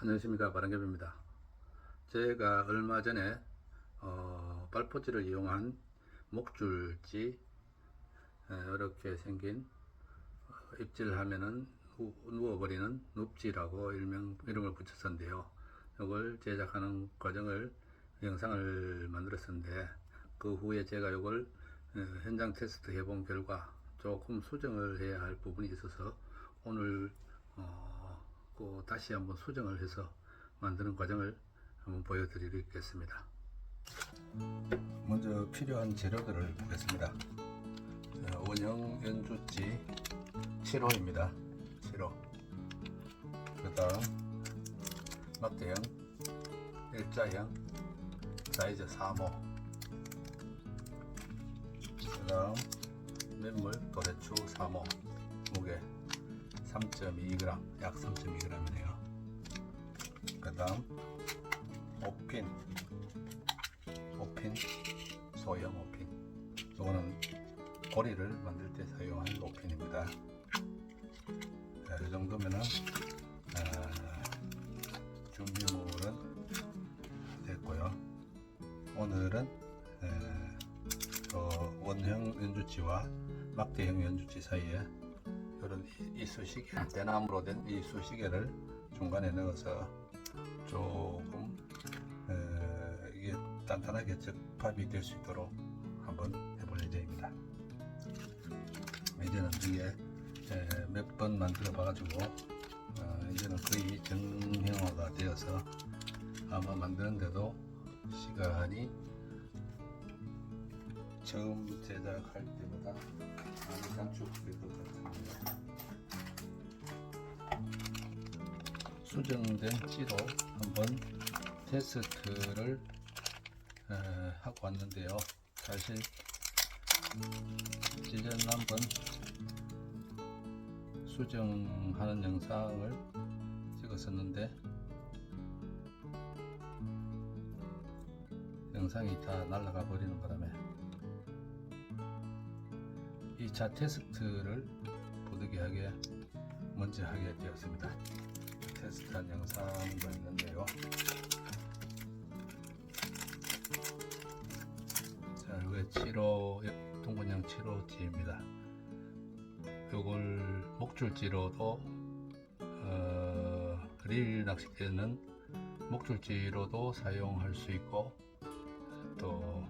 안녕하십니까. 바른개비입니다. 제가 얼마 전에 어, 발포지를 이용한 목줄지 에, 이렇게 생긴 어, 입질 하면은 우- 누워버리는 눕지라고 일명 이름을 붙였었는데요. 이걸 제작하는 과정을 영상을 만들었었는데 그 후에 제가 이걸 에, 현장 테스트 해본 결과 조금 수정을 해야 할 부분이 있어서 오늘 어, 그 다시 한번 수정을 해서 만드는 과정을 한번 보여드리겠습니다. 먼저 필요한 재료들을 보겠습니다. 자, 원형 연주지 7호입니다. 7호. 그 다음 막대형 일자형 사이즈 3호. 그 다음 맨물 도래추 3호 무게 3.2g, 약 3.2g이네요. 그 다음, 오핀, 오핀, 소형 오핀. 이거는 고리를 만들 때 사용한 오핀입니다. 자, 이 정도면은, 아, 준비물은 됐고요. 오늘은, 에, 어, 원형 연주치와 막대형 연주치 사이에 이쑤시개 대나무로 된 이쑤시개를 중간에 넣어서 조금 에, 이게 단단하게 접합이 될 수 있도록 한번 해볼 예정입니다. 이제는 이게 몇 번 만들어 봐가지고 어, 이제는 거의 정형화가 되어서 아마 만드는데도 시간이 처음 제작할 때보다 많이 단축될 것 같은데 수정된 찌로 한번 테스트를 에, 하고 왔는데요 사실 예전 한번 수정하는 영상을 찍었었는데 영상이 다 날아가 버리는 바람에 2차 테스트를 부득이하게 먼저 하게 되었습니다. 테스트한 영상도 있는데요. 자, 이게 7호 동분형 7호지입니다. 이걸 목줄지로도 어, 릴 낚싯대는 목줄지로도 사용할 수 있고 또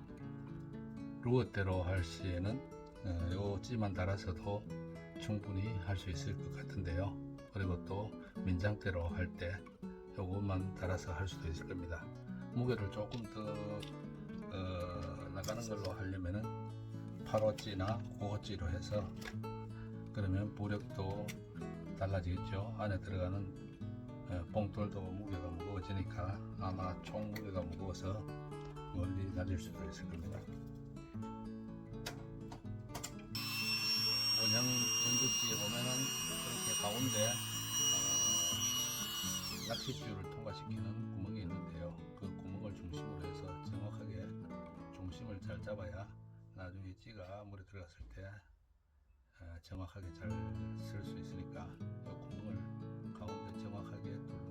루어대로 할 시에는 어, 요 찌만 달아서도 충분히 할 수 있을 것 같은데요. 그리고 또 민장대로 할 때 요것만 달아서 할 수도 있을 겁니다. 무게를 조금 더 어, 나가는 걸로 하려면은 8호찌나 9호찌로 해서 그러면 부력도 달라지겠죠. 안에 들어가는 어, 봉돌도 무게가 무거워지니까 아마 총 무게가 무거워서 멀리 날릴 수도 있을 겁니다. 원형 연두지에 보면은 그렇게 가운데 어, 낚싯줄을 통과시키는 구멍이 있는데요. 그 구멍을 중심으로 해서 정확하게 중심을 잘 잡아야 나중에 찌가 물에 들어갔을 때 어, 정확하게 잘 쓸 수 있으니까 그 구멍을 가운데 정확하게 뚫는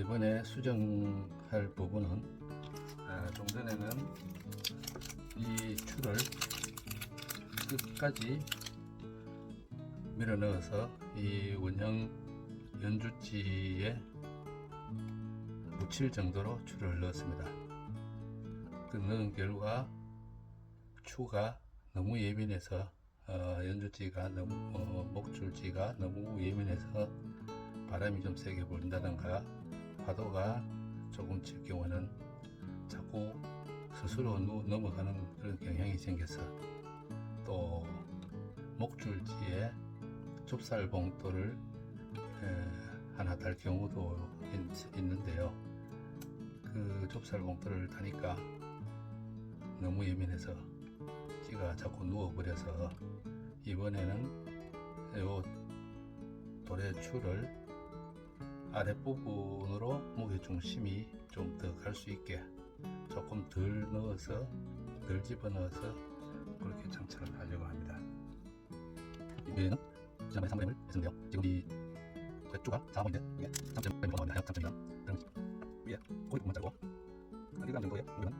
이번에 수정할 부분은 아, 좀 전에는 이 줄을 끝까지 밀어 넣어서 이 원형 연주지에 묻힐 정도로 추를 넣었습니다. 그 넣은 결과 추가 너무 예민해서 어, 연주지가 너무 어, 목줄지가 너무 예민해서 바람이 좀 세게 불린다던가 파도가 조금 칠 경우는 자꾸 스스로 누- 넘어가는 그런 경향이 생겨서 또 목줄지에 좁쌀 봉돌을 에, 하나 달 경우도 있, 있는데요. 그 좁쌀 봉돌을 다니까 너무 예민해서 찌가 자꾸 누워버려서 이번에는 요 돌의 줄을 아랫부분으로 무게 중심이 좀 더 갈 수 있게 조금 덜 넣어서 덜 집어넣어서 그렇게 장착을 하려고 합니다. 이번에는 지난번에 3g을 했는데요. 지금 이 왼쪽가 4번인데 이게 3.5g 정도 나와요. 3.2g. 그럼 위에 고기 부분 자르고 한 1g 정도의 무게는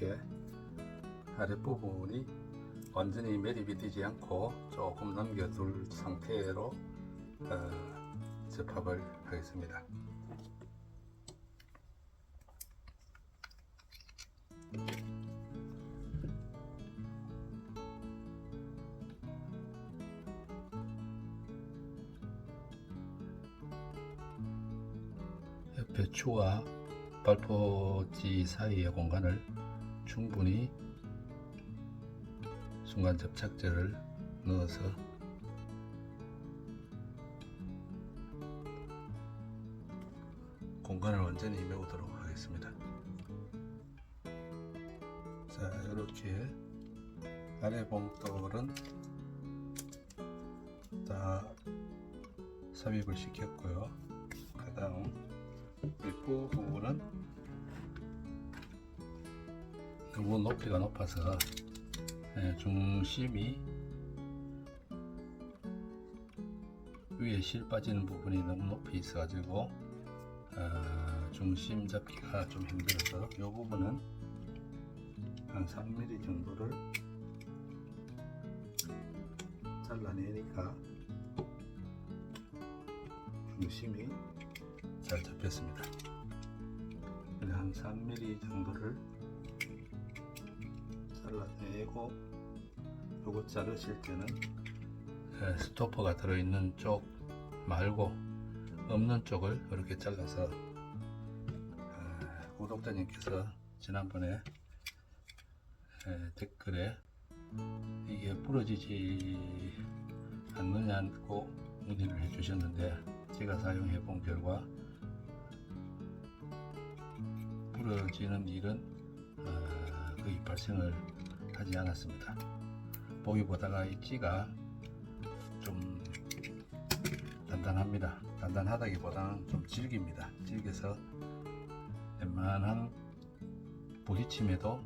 이렇게 아랫부분이 완전히 매립이 되지 않고 조금 남겨둘 상태로 어, 접합을 하겠습니다. 옆에 추와 발포지 사이의 공간을 충분히 순간 접착제를 넣어서 공간을 완전히 메우도록 하겠습니다. 자, 이렇게 아래 봉돌은 다 삽입을 시켰고요. 그 다음 윗부 너무 높이가 높아서 예, 중심이 위에 실 빠지는 부분이 너무 높이 있어 가지고 어, 중심 잡기가 좀 힘들어서 이 부분은 한 3mm 정도를 잘라내니까 중심이 잘 잡혔습니다. 한 3mm 정도를 잘라내고 요거 자르실 때는 에, 스토퍼가 들어있는 쪽 말고 없는 쪽을 이렇게 잘라서 에, 구독자님께서 지난번에 에, 댓글에 이게 부러지지 않느냐고 문의를 해주셨는데 제가 사용해 본 결과 부러지는 일은 어, 거의 발생을 하지 않았습니다. 보기 보다가 이 찌가 좀 단단합니다. 단단하다기보다는 좀 질깁니다. 질겨서 웬만한 부딪힘에도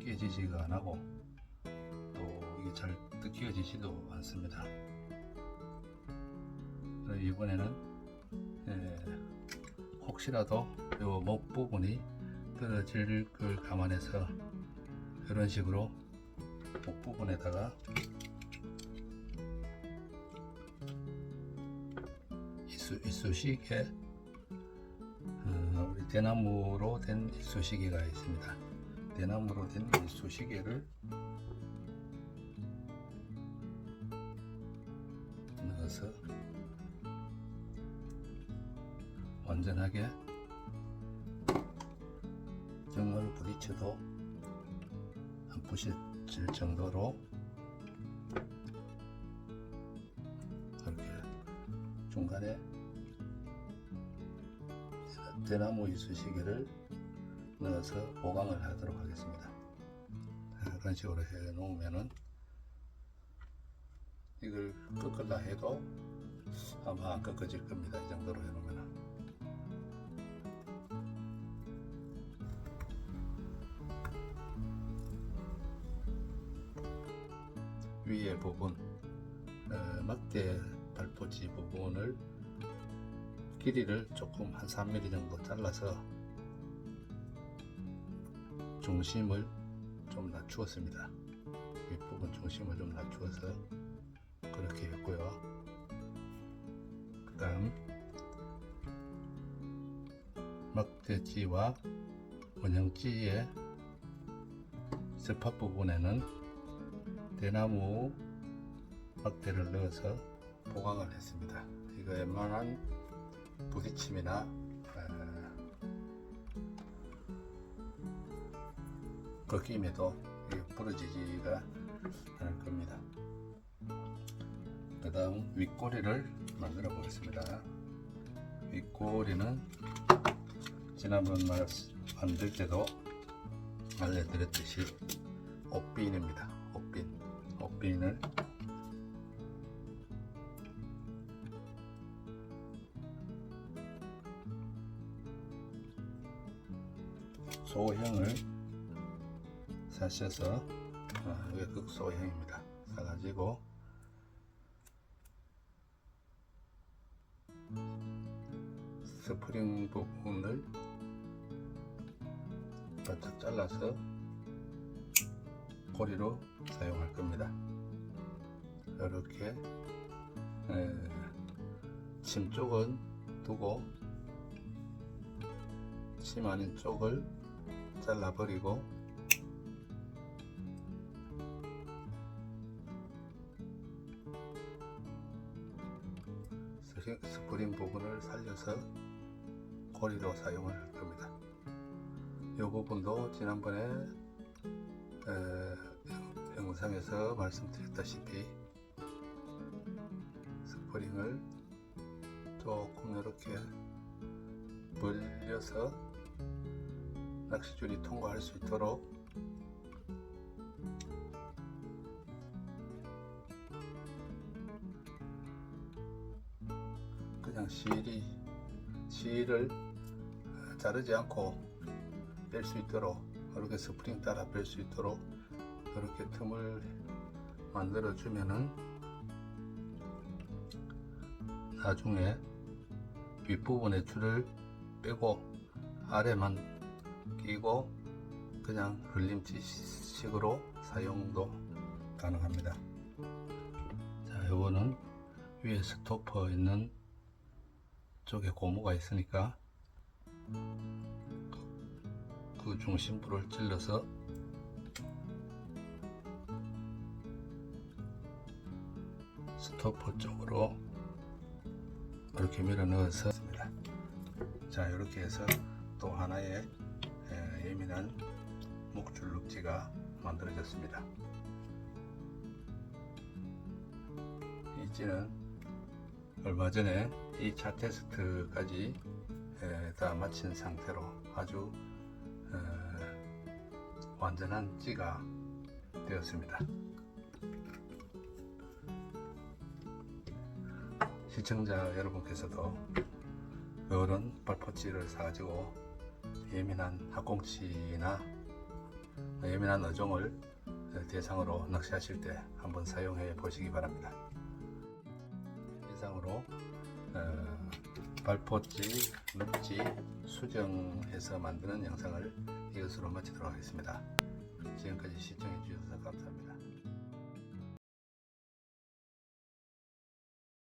깨지지가 안 하고 또 이게 잘 뜯겨지지도 않습니다. 이번에는 예, 혹시라도 요목 부분이 떨어질 걸 감안해서 이런 식으로 목 부분에다가 이쑤, 이쑤시개 어, 우리 대나무로 된 이쑤시개가 있습니다. 대나무로 된 이쑤시개를 넣어서 완전하게 정말 부딪혀도 안 부딪 힐 정도로 이렇게 중간에 대나무 이쑤시개를 넣어서 보강을 하도록 하겠습니다. 자, 그런 식으로 해 놓으면은 이걸 꺾을라 해도 아마 안 꺾어질 겁니다. 이 정도로 해 놓으면 부분 어, 막대 발포지 부분을 길이를 조금 한 3mm 정도 잘라서 중심을 좀 낮추었습니다. 윗부분 중심을 좀 낮추어서 그렇게 했고요. 그 다음 막대지와 원형지의 접합 부분에는 대나무 막대를 넣어서 보강을 했습니다. 이거 웬만한 부딪힘이나 어, 꺾임에도 부러지지가 않을 겁니다. 그 다음 윗꼬리를 만들어 보겠습니다. 윗꼬리는 지난번 말- 만들 때도 알려드렸듯이 옷빈입니다. 옷빈. 옷빈을 소형을 사셔서 아, 이게 극소형입니다. 사가지고 스프링 부분을 바짝 잘라서 고리로 사용할 겁니다. 이렇게 에, 침 쪽은 두고 침 아닌 쪽을 잘라버리고 스프링- 부분을 살려서 고리로 사용을 할 겁니다. 이 부분도 지난번에 영상에서 말씀드렸다시피 스프링을 조금 이렇게 벌려서 낚시줄이 통과할 수 있도록. 그냥 실이 실을 어, 자르지 않고 뺄 수 있도록 이렇게 스프링 따라 뺄 수 있도록 이렇게 틈을 만들어 주면은 나중에 윗부분의 줄을 빼고 아래만 끼고 그냥 흘림치식으로 사용도 가능합니다. 자, 요거는 위에 스토퍼 있는 쪽에 고무가 있으니까 그, 그 중심부를 찔러서 스토퍼 쪽으로 이렇게 밀어 넣어서. 자 이렇게 해서 또 하나의 에, 예민한 목줄 룩지가 만들어졌습니다. 이 찌는 얼마 전에 2차 테스트까지 에, 다 마친 상태로 아주 에, 완전한 찌가 되었습니다. 시청자 여러분께서도 이런 발포찌를 사가지고 예민한 학꽁치나 예민한 어종을 대상으로 낚시하실 때 한번 사용해 보시기 바랍니다. 이상으로 어, 발포찌, 눕지 수정해서 만드는 영상을 이것으로 마치도록 하겠습니다. 지금까지 시청해 주셔서 감사합니다.